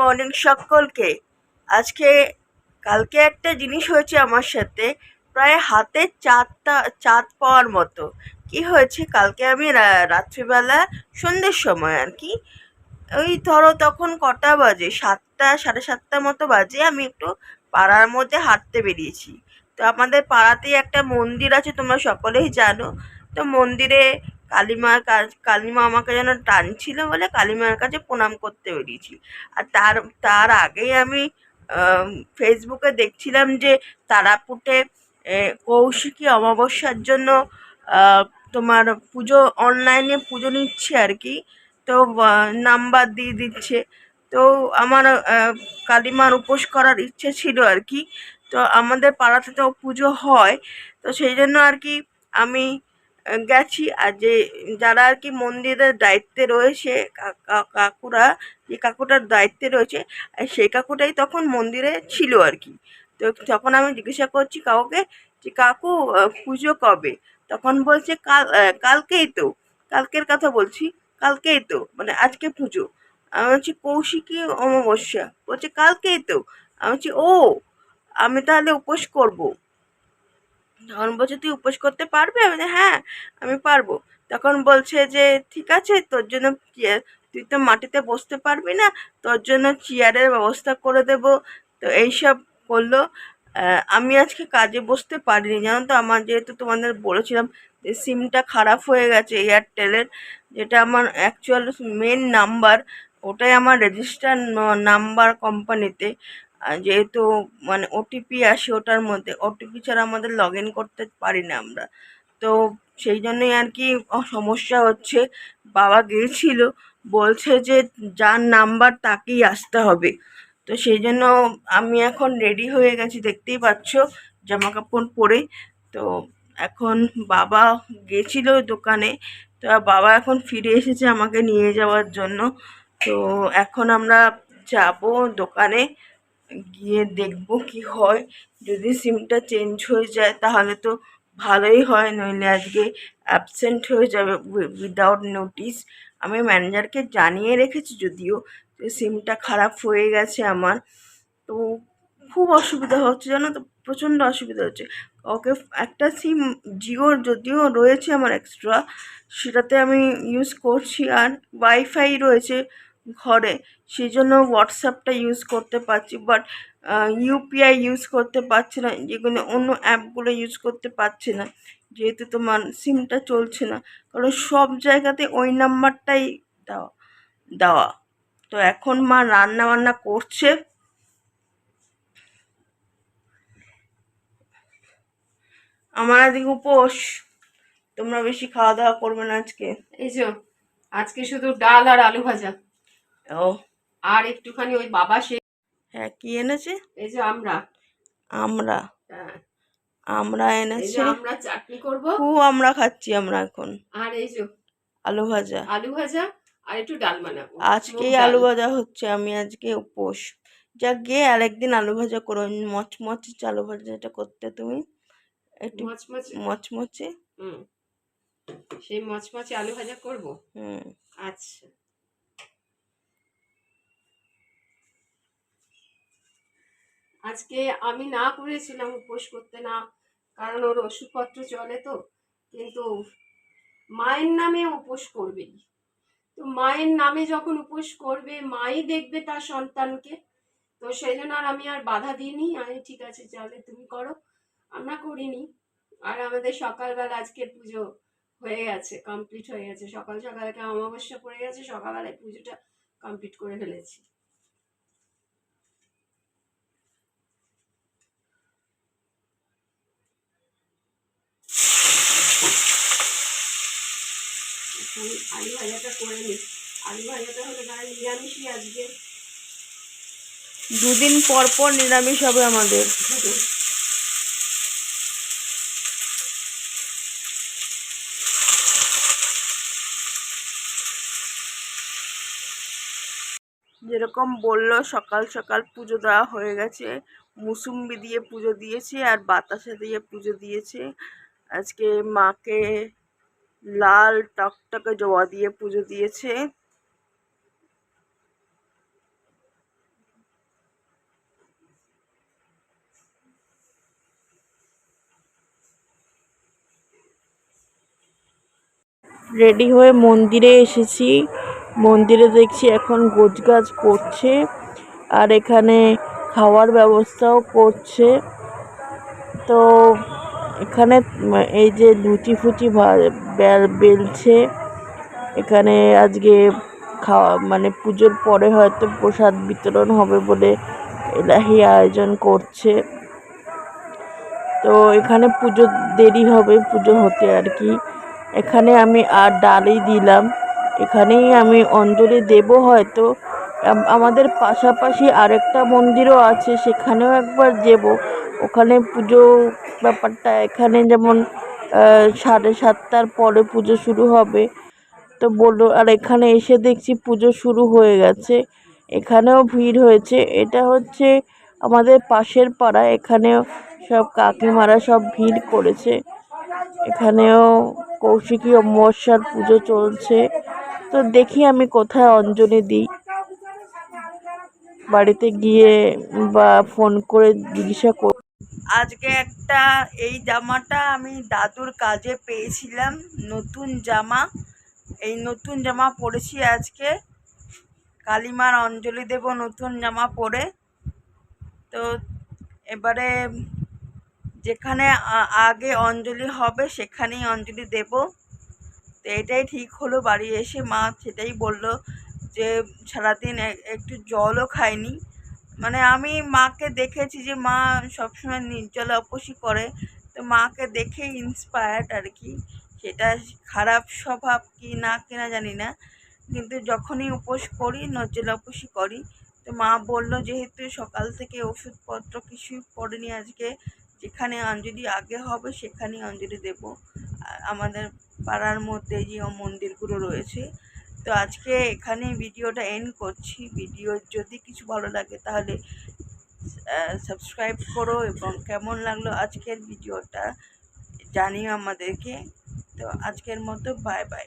Morning সকলকে। আজকে, কালকে একটা জিনিস হয়েছে আমার সাথে, প্রায় হাতে চারটা, চাঁদ পাওয়ার মতো। কি হয়েছে? কালকে আমি রাত্রিবেলা, সন্ধ্যের সময় আর কি, ওই ধরো তখন কটা বাজে? সাতটা, সাড়ে সাতটা মতো বাজে, আমি একটু পাড়ার মধ্যে হাঁটতে বেরিয়েছি। তো আমাদের পাড়াতেই একটা মন্দির আছে, তোমরা সকলেই জানো। তো মন্দিরে কালীমার কাজ কালীমা আমাকে যেন টানছিল বলে কালীমার কাছে প্রণাম করতে বেরিয়েছি আর তার তার আগেই আমি ফেসবুকে দেখছিলাম যে তারাপুটে কৌশিকী অমাবস্যার জন্য তোমার পুজো অনলাইনে পুজো নিচ্ছে আর কি। তো নাম্বার দিয়ে দিচ্ছে। তো আমার কালীমার উপোস করার ইচ্ছে ছিল আর কি। তো আমাদের পাড়াতে তো পুজো হয়। তো সেই জন্য আর কি আমি গেছি। আর যে, যারা আর কি মন্দিরের দায়িত্বে রয়েছে কাকুরা, যে কাকুটার দায়িত্বে রয়েছে সেই কাকুটাই তখন মন্দিরে ছিল আর কি। তো তখন আমি জিজ্ঞাসা করছি কাউকে যে, কাকু পুজো কবে? তখন বলছে, কাল কালকেই তো। কালকের কথা বলছি, কালকেই তো মানে আজকে পুজো। আমি বলছি, কৌশিকী অমাবস্যা। বলছে, কালকেই তো। আমি বলছি, ও, আমি তাহলে উপোস করব। তখন বলছে তুই উপোস করতে পারবে, আমি হ্যাঁ আমি পারব। তখন বলছে যে, ঠিক আছে, তোর জন্য তুই তো মাটিতে বসতে পারবি না, তোর জন্য চেয়ারের ব্যবস্থা করে দেব। তো এইসব করল। আমি আজকে কাজে বসতে পারিনি, জানো তো, আমার যেহেতু তোমাদের বলেছিলাম যে সিমটা খারাপ হয়ে গেছে এয়ারটেলের যেটা আমার অ্যাকচুয়াল মেন নাম্বার ওটাই আমার রেজিস্টার নাম্বার কোম্পানিতে যেহেতু মানে ওটিপি আসে ওটার মধ্যে ওটিপি ছাড়া আমাদের লগ ইন করতে পারি না আমরা। তো সেই জন্যই আর কি সমস্যা হচ্ছে। বাবা গিয়েছিল, বলছে যে যার নাম্বার তাকেই আসতে হবে। তো সেই জন্য আমি এখন রেডি হয়ে গেছি, দেখতেই পাচ্ছ জামা কাপড় পরে। তো এখন বাবা গেছিল দোকানে, তো বাবা এখন ফিরে এসেছে আমাকে নিয়ে যাওয়ার জন্য। তো এখন আমরা যাব দোকানে। গিয়ে দেখব কি হয়। যদি সিমটা চেঞ্জ হয়ে যায় তাহলে তো ভালোই হয়, নইলে আজকে অ্যাবসেন্ট হয়ে যাবে উইদাউট নোটিস আমি ম্যানেজারকে জানিয়ে রেখেছি যদিও সিমটা খারাপ হয়ে গেছে আমার। তো খুব অসুবিধা হচ্ছে, জানো তো? প্রচণ্ড অসুবিধা হচ্ছে। ওকে একটা সিম জিওর যদিও রয়েছে আমার এক্সট্রা সেটাতে আমি ইউজ করছি আর ওয়াইফাই রয়েছে। ঘরে। সেই জন্য হোয়াটসঅ্যাপটা ইউজ করতে পারছি বাট ইউপিআই ইউজ করতে পারছি না। যেগুলো অন্য অ্যাপগুলো ইউজ করতে পারছি না। যেহেতু তোমার সিমটা চলছে না। কারণ সব জায়গাতে ওই নাম্বারটাই দেওয়া দেওয়া। তো এখন মা রান্না বান্না করছে। আমার আজকে উপোস। তোমরা বেশি খাওয়া দাওয়া করবে না আজকে। এই যে, আজকে শুধু ডাল আর আলু ভাজা। ও আর একটুখানি ওই বাবা সে হ্যাঁ কি এনেছে? এই যে আমরা। আমরা। হ্যাঁ, আমরা এনেছে। আমরা চাটনি করব। খুব আমরা খাচ্ছি আমরা এখন। আর এই যে আলু ভাজা। আলু ভাজা আর একটু ডাল বানাবো। আজকেই আলু ভাজা হচ্ছে আমি আজকে উপোস। যা গিয়ে আরেকদিন আলু ভাজা করো। মচমচে আলু ভাজাটা করতে তুমি। একটু মচমচে? মচমচে। হুম। সেই মচমচে আলু ভাজা করব? হুম। আচ্ছা। আজকে আমি না করেছিলাম উপোস করতে না, কারণ ওর ওষুধপত্র চলে তো, কিন্তু মায়ের নামে উপোস করবেই তো মায়ের নামে যখন উপোস করবে, মাই দেখবে তার সন্তানকে, তো সেই জন্য আর আমি আর বাধা দিইনি। আমি ঠিক আছে তাহলে তুমি করো। আমরা করিনি। আর আমাদের সকালবেলা আজকে পুজো হয়ে গেছে কমপ্লিট হয়ে গেছে। সকাল সকালকে অমাবস্যা পড়ে গেছে, সকালবেলায় পুজোটা কমপ্লিট করে ফেলেছি। আলু ভাজাটা করে নিই। আলু ভাজাটা হলে গায়ে নিরামিষই আজকে। দুদিন পর পর নিরামিষ হবে আমাদের। যেরকম বলল সকাল সকাল পুজো দেওয়া হয়ে গেছে। মুসুম্বি দিয়ে পুজো দিয়েছে আর বাতাসা দিয়ে পুজো দিয়েছে। আজকে মাকে লাল টকটকে জবা দিয়ে পুজো দিয়েছে। রেডি হয়ে মন্দিরে এসেছি। মন্দিরে দেখছি এখন গোছগাছ করছে আর এখানে খাওয়ার ব্যবস্থাও করছে। তো এই যে লুচি ফুচি বেলছে। এখানে আজকে খাওয়া মানে পুজোর পরে হয়তো প্রসাদ বিতরণ হবে বলে এলাহি আয়োজন করছে। তো এখানে পুজো দেরি হবে, পুজো হতে আর কি। এখানে আমি আর ডালই দিলাম। এখানেই আমি অঞ্জলি দেব হয়তো। আমাদের পাশাপাশি আরেকটা মন্দিরও আছে, সেখানেও একবার যাব ওখানে পুজো ব্যাপারটা এখানে যেমন সাড়ে সাতটার পরে পুজো শুরু হবে। তো বলল, আর এখানে এসে দেখছি পুজো শুরু হয়ে গেছে। এখানেও ভিড় হয়েছে। এটা হচ্ছে আমাদের পাশের পাড়া, এখানেও সব কাকিমারা সব ভিড় করেছে। এখানেও কৌশিকী অমাবস্যার পুজো চলছে। তো দেখি আমি কোথায় অঞ্জলি দিই। বাড়িতে গিয়ে বা ফোন করে জিজ্ঞাসা কর আজকে একটা, এই জামাটা আমি দাদুর কাজে পেয়েছিলাম, নতুন জামা। এই নতুন জামা পরেছি আজকে। কালিমার অঞ্জলি দেব নতুন জামা পরে। তো এবারে যেখানে আগে অঞ্জলি হবে, সেখানেই অঞ্জলি দেব। তো এটাই ঠিক হলো, বাড়ি এসে মা সেটাই বলল যে সারাদিন একটু জলও খায়নি মানে আমি মাকে দেখেছি যে মা সবসময় নির্জলা উপসী করে। তো মাকে দেখে ইন্সপায়ার্ড আর কি। সেটা খারাপ স্বভাব কি না কিনা জানি না। কিন্তু যখনই উপোস করি, নির্জলা উপসী করি, তো মা বলল, যেহেতু সকাল থেকে ওষুধপত্র কিছুই পড়েনি আজকে, যেখানে অঞ্জলি আগে হবে, সেখানেই অঞ্জলি দেব। আমাদের পাড়ার মধ্যে যে মন্দিরগুলো রয়েছে তো আজকে এখানে ভিডিওটা এন্ড করছি। ভিডিও যদি কিছু ভালো লাগে তাহলে সাবস্ক্রাইব করো এবং কেমন লাগল আজকের ভিডিওটা জানিও আমাদেরকে। তো আজকের মতো বাই বাই